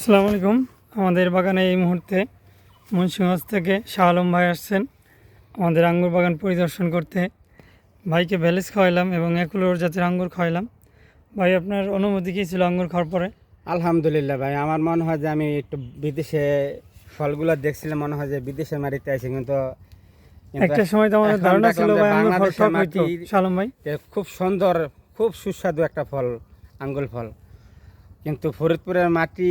আসসালামু আলাইকুম। আমাদের বাগানে এই মুহূর্তে মুন্সিগঞ্জ থেকে শাহ আলম ভাই আসছেন। আমাদের আঙ্গুর বাগান পরিদর্শন করতে। ভাইকে ভ্যালেস খাওয়াইলাম এবং একুলোর জাতের আঙ্গুর খাওয়াইলাম। ভাই আপনার অনুমতি কী ছিল আঙ্গুর খাওয়ার পরে? আলহামদুলিল্লাহ ভাই আমার মনে হয় যে আমি একটু বিদেশে ফলগুলো দেখছিলাম মনে হয় যে বিদেশে মারিতে আছে কিন্তু একটা সময় তো আমাদের ধারণা ছিল ভাই আঙ্গুর ফল আলম ভাই। খুব সুন্দর খুব সুস্বাদু একটা ফল আঙ্গুল ফল। কিন্তু ফরিদপুরের মাটি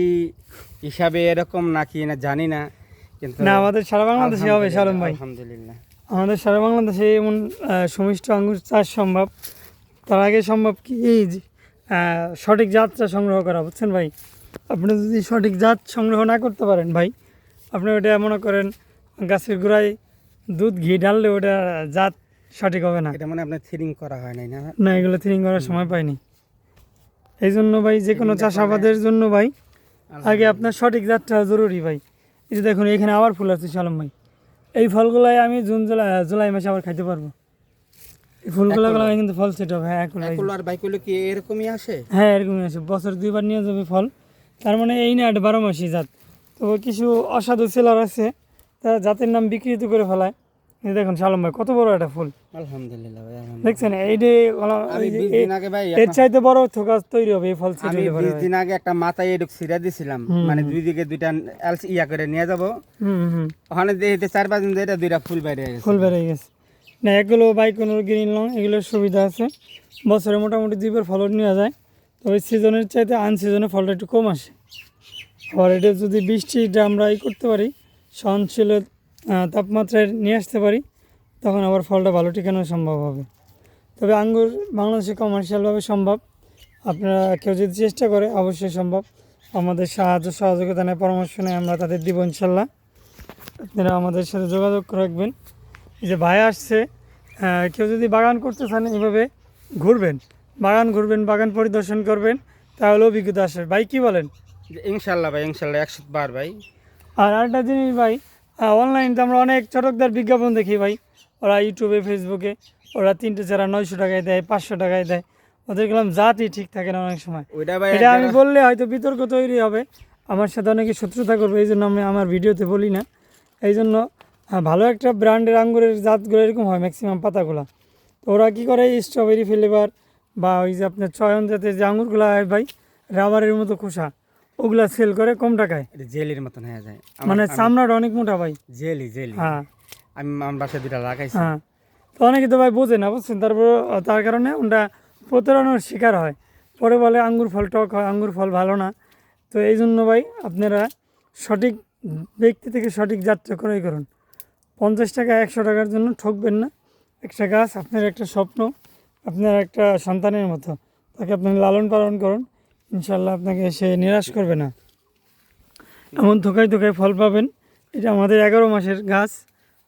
হিসাবে এরকম নাকি না জানি না কিন্তু না আমাদের সারা বাংলাদেশে হবে আলম ভাই। আলহামদুলিল্লাহ। আমাদের সারা বাংলাদেশে এমন সুমিষ্ট আঙ্গুর চাষ সম্ভব। তার আগে সম্ভব কি? এই যে, সঠিক জাতটা সংগ্রহ করা বুঝছেন ভাই? আপনি যদি সঠিক জাত সংগ্রহ না করতে পারেন ভাই আপনি ওটা মনে করেন গাছের গোড়ায় দুধ ঘি ঢাললে ওটা জাত সঠিক হবে না। এটা মানে আপনার থ্রিং করা হয় নাই না? না এগুলো থ্রিং করার সময় পাইনি। এই জন্য ভাই যে কোনো চাষাবাদের জন্য ভাই আগে আপনার সঠিক জাতটা জরুরি ভাই। এই যে দেখুন এখানে আবার ফুল আছে সালম ভাই। এই ফলগুলাই আমি জুন জুলাই জুলাই মাসে আবার খাইতে পারব। এই ফুলগুলো একুলো। কিন্তু ফল সেট হবে হ্যাঁ আর বাইকুলো কি এরকমই আসে? হ্যাঁ এরকমই আছে বছর দুইবার নিয়ে যাবে ফল। তার মানে এই না একটা বারো মাসি জাত। তো কিছু অসাধু সেলার আছে তারা জাতের নাম বিকৃত করে ফেলায়। এই দেখুন সালম ভাই কত বড় একটা ফুল। আলহামদুলিল্লাহ ভাই দেখছেন এই যে আমি দিন আগে ভাই এর চাইতে বড় তৈরি হবে এই ফল আমি। দিন আগে একটা মাথায় এডুক ছিঁড়ে দিছিলাম। মানে দুই দিকে দুইটা এলস ইয়া করে নিয়ে যাব। হুম ওখানে দেখতে চার পাঁচ দিন ধরে দুইটা ফুল গেছে। ফুল গেছে। না এগুলো গ্রিন লং এগুলোর সুবিধা আছে। বছরে মোটামুটি দুইবার ফল নেওয়া যায়। তবে সিজনের চাইতে আন সিজনে ফলটা একটু কম আসে। আবার এটা যদি বৃষ্টিটা আমরা ই করতে পারি সহনশীল আহ, তাপমাত্রায় নিয়ে আসতে পারি তখন আবার ফলটা ভালো টিকানো সম্ভব হবে। তবে আঙ্গুর বাংলাদেশে কমার্শিয়ালভাবে সম্ভব। আপনারা কেউ যদি চেষ্টা করে অবশ্যই সম্ভব। আমাদের সাহায্য সহযোগিতা নেয় পরামর্শ নেয় আমরা তাদের দিব ইনশাল্লাহ। আপনারা আমাদের সাথে যোগাযোগ রাখবেন। এই যে ভাই আসছে কেউ যদি বাগান করতে চান এইভাবে ঘুরবেন। বাগান ঘুরবেন বাগান পরিদর্শন করবেন তাহলে অভিজ্ঞতা আসবে। ভাই কি বলেন? ইনশাল্লাহ ভাই ইনশাল্লাহ একশো বার ভাই। আর আরেকটা জিনিস ভাই অনলাইন তো আমরা অনেক চটকদার বিজ্ঞাপন দেখি ভাই। ওরা ইউটিউবে ফেসবুকে ওরা তিনটে চারা নয়শো টাকায় দেয় পাঁচশো টাকায় দেয়। ওদের গেলাম জাতই ঠিক থাকে না অনেক সময়। ওইটা ভাই এটা আমি বললে হয়তো বিতর্ক তৈরি হবে। আমার সাথে অনেকে শত্রুতা করবে এই জন্য আমি আমার ভিডিওতে বলি না। এই জন্য ভালো একটা ব্র্যান্ডের আঙ্গুরের জাতগুলো এরকম হয় ম্যাক্সিমাম পাতাগুলো। তো ওরা কী করে স্ট্রবেরি ফ্লেভার বা ওই যে আপনার চয়ন জাতের যে আঙ্গুরগুলো হয় ভাই রাবারের মতো খোসা ওগুলা সেল করে কম টাকায়? এটা জেলির মতন হয়ে যায়। মানে চামড়াটা অনেক মোটা ভাই। Jelly jelly. হ্যাঁ। আমি আমার বাসায় দুটা লাগাইছি। হ্যাঁ। তো অনেকে তো ভাই বোঝে না বুঝছেন? তারপর তার কারণে ওটা প্রতারণার শিকার হয়। পরে বলে আঙ্গুর ফল টক হয় আঙ্গুর ফল ভালো না। তো এই জন্য ভাই আপনারা সঠিক ব্যক্তি থেকে সঠিক যাত্রা ক্রয় করুন। পঞ্চাশ টাকা একশো টাকার জন্য ঠকবেন না। একটা গাছ আপনার একটা স্বপ্ন আপনার একটা সন্তানের মতো। তাকে আপনি লালন পালন করুন। ইনশাল্লাহ আপনাকে সে নিরাশ করবে না। এমন থোকায় থোকায় ফল পাবেন। এটা আমাদের এগারো মাসের গাছ।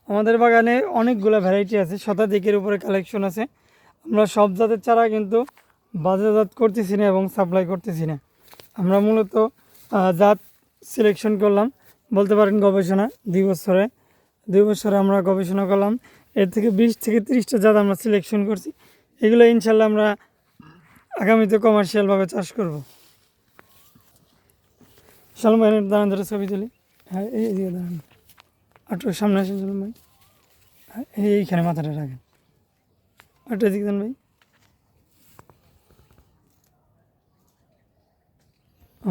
আমাদের বাগানে অনেকগুলো ভ্যারাইটি আছে, শতাধিকের উপরে কালেকশন আছে। আমরা সব জাতের চারা কিন্তু বাজারজাত করতেছি না এবং সাপ্লাই করতেছি না। আমরা মূলত জাত সিলেকশন করলাম। বলতে পারেন গবেষণা, দুই বছরে। দুই বছরে আমরা গবেষণা করলাম। এর থেকে বিশ থেকে তিরিশটা জাত আমরা সিলেকশন করছি। এগুলো ইনশাল্লাহ আমরা আগামীতে কমার্শিয়ালভাবে চাষ করব। সালম ভাই দাঁড়ান ধরে ছবি তুলি। হ্যাঁ এই এদিকে দাঁড়ান। আটু সামনে আসেন সালম ভাই। হ্যাঁ, এই- এইখানে মাথাটা রাখেন। আটু এদিকে দেন ভাই।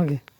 ওকে।